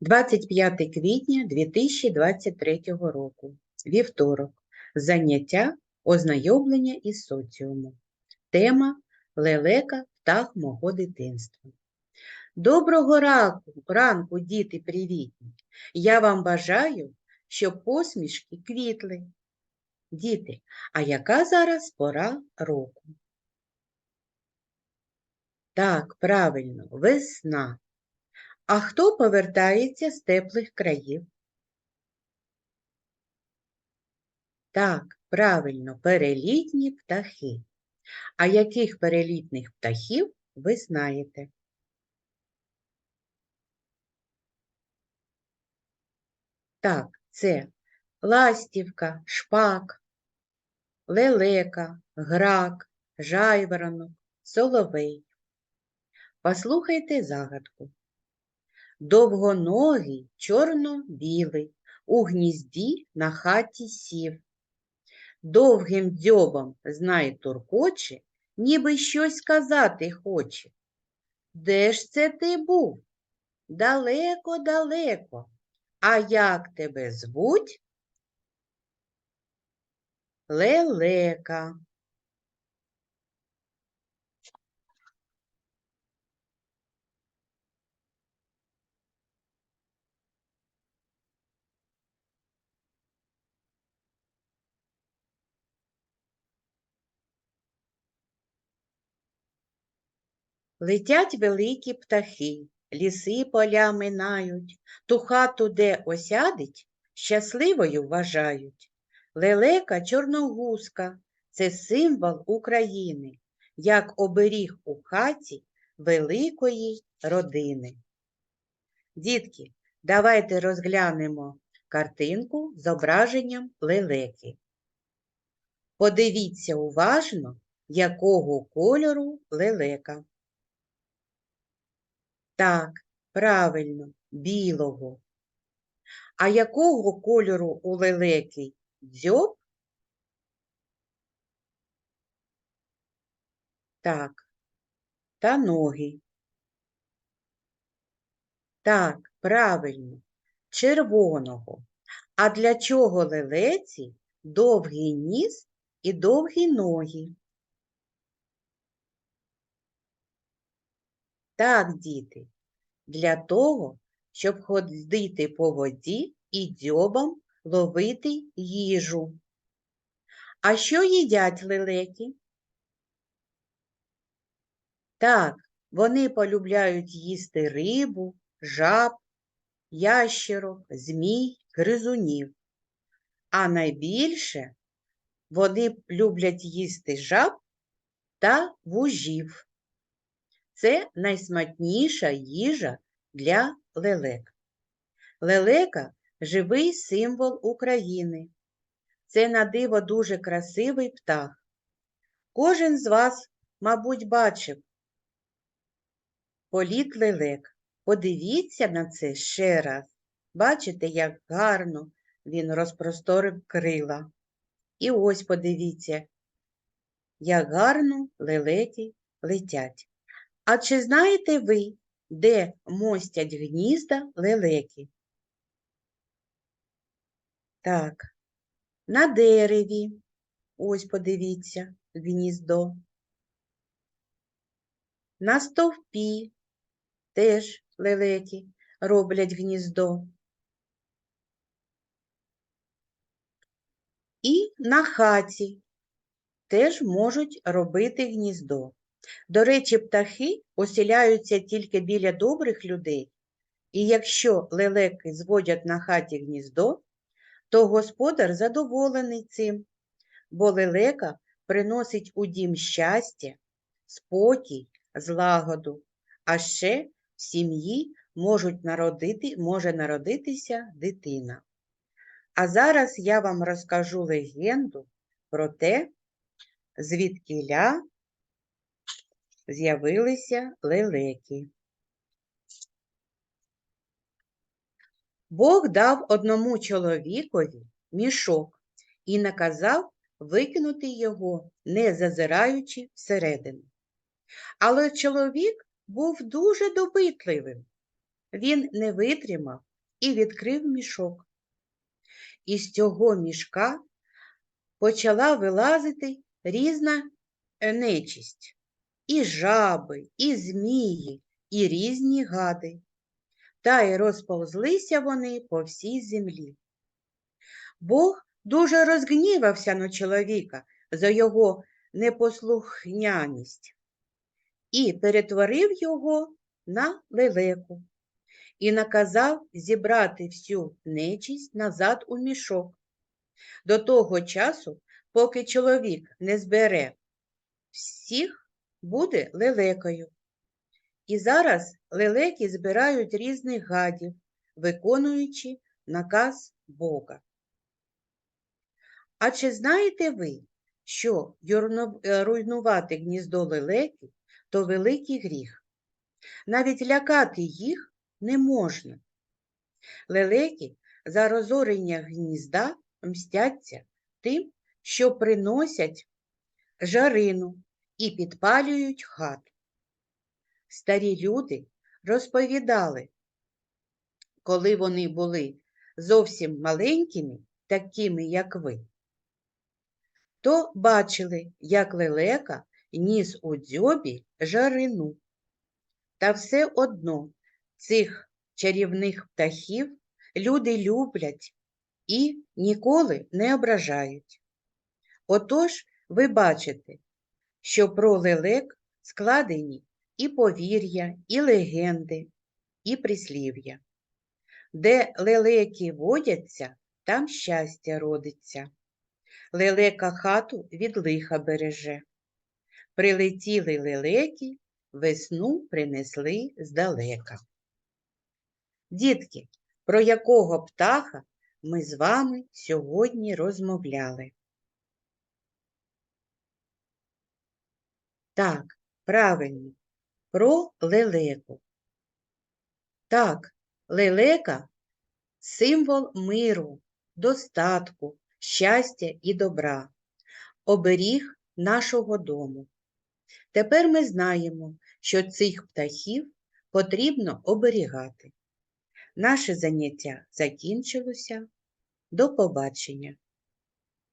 25 квітня 2023 року. Вівторок. Заняття ознайомлення із соціумом. Тема Лелека птах мого дитинства. Доброго ранку, ранку, діти привітні! Я вам бажаю, щоб посмішки квітли. Діти, а яка зараз пора року? Так, правильно, весна. А хто повертається з теплих країв? Так, правильно, перелітні птахи. А яких перелітних птахів ви знаєте? Так, це ластівка, шпак, лелека, грак, жайворонок, соловей. Послухайте загадку. Довгоногий, чорно-білий, у гнізді на хаті сів. Довгим дзьобом, знай, туркоче, ніби щось сказати хоче. Де ж це ти був? Далеко-далеко. А як тебе звуть? Лелека. Летять великі птахи, ліси поля минають, ту хату, де осядить, щасливою вважають. Лелека чорногузка це символ України, як оберіг у хаті великої родини. Дітки, давайте розглянемо картинку з зображенням лелеки. Подивіться уважно, якого кольору лелека. Так, правильно, білого. А якого кольору у лелеки дзьоб? Так, та ноги. Так, правильно, червоного. А для чого лелеці довгий ніс і довгі ноги? Так, діти, для того, щоб ходити по воді і дзьобом ловити їжу. А що їдять лелеки? Так, вони полюбляють їсти рибу, жаб, ящерок, змій, гризунів. А найбільше вони люблять їсти жаб та вужів. Це найсмачніша їжа для лелек. Лелека живий символ України. Це на диво дуже красивий птах. Кожен з вас, мабуть, бачив політ лелек. Подивіться на це ще раз. Бачите, як гарно він розпросторив крила. І ось подивіться, як гарно лелеки летять. А чи знаєте ви, де мостять гнізда лелеки? Так, на дереві. Ось подивіться, гніздо. На стовпі теж лелеки роблять гніздо. І на хаті теж можуть робити гніздо. До речі, птахи оселяються тільки біля добрих людей, і якщо лелеки зводять на хаті гніздо, то господар задоволений цим, бо лелека приносить у дім щастя, спокій, злагоду, а ще в сім'ї можуть народити, може народитися дитина. А зараз я вам розкажу легенду про те, звідкиля з'явилися лелеки. Бог дав одному чоловікові мішок і наказав викинути його, не зазираючи всередину. Але чоловік був дуже добитливим він не витримав і відкрив мішок. Із цього мішка почала вилазити різна е, нечисть. І жаби, і змії, і різні гади. Та й розповзлися вони по всій землі. Бог дуже розгнівався на чоловіка за його непослухняність і перетворив його на лелеку і наказав зібрати всю нечість назад у мішок. До того часу, поки чоловік не збере всіх, буде лелекою. І зараз лелеки збирають різних гадів, виконуючи наказ Бога. А чи знаєте ви, що е, руйнувати гніздо лелеки то великий гріх? Навіть лякати їх не можна. Лелеки за розорення гнізда мстяться тим, що приносять жарину і підпалюють хату. Старі люди розповідали, коли вони були зовсім маленькими, такими, як ви, то бачили, як лелека ніс у дзьобі жарину. Та все одно цих чарівних птахів люди люблять і ніколи не ображають. Отож, ви бачите, що про лелек складені і повір'я, і легенди, і прислів'я. Де лелеки водяться, там щастя родиться. Лелека хату від лиха береже. Прилетіли лелеки, весну принесли здалека. Дітки, про якого птаха ми з вами сьогодні розмовляли? Так, правильно, про лелеку. Так, лелека символ миру, достатку, щастя і добра, оберіг нашого дому. Тепер ми знаємо, що цих птахів потрібно оберігати. Наше заняття закінчилося. До побачення!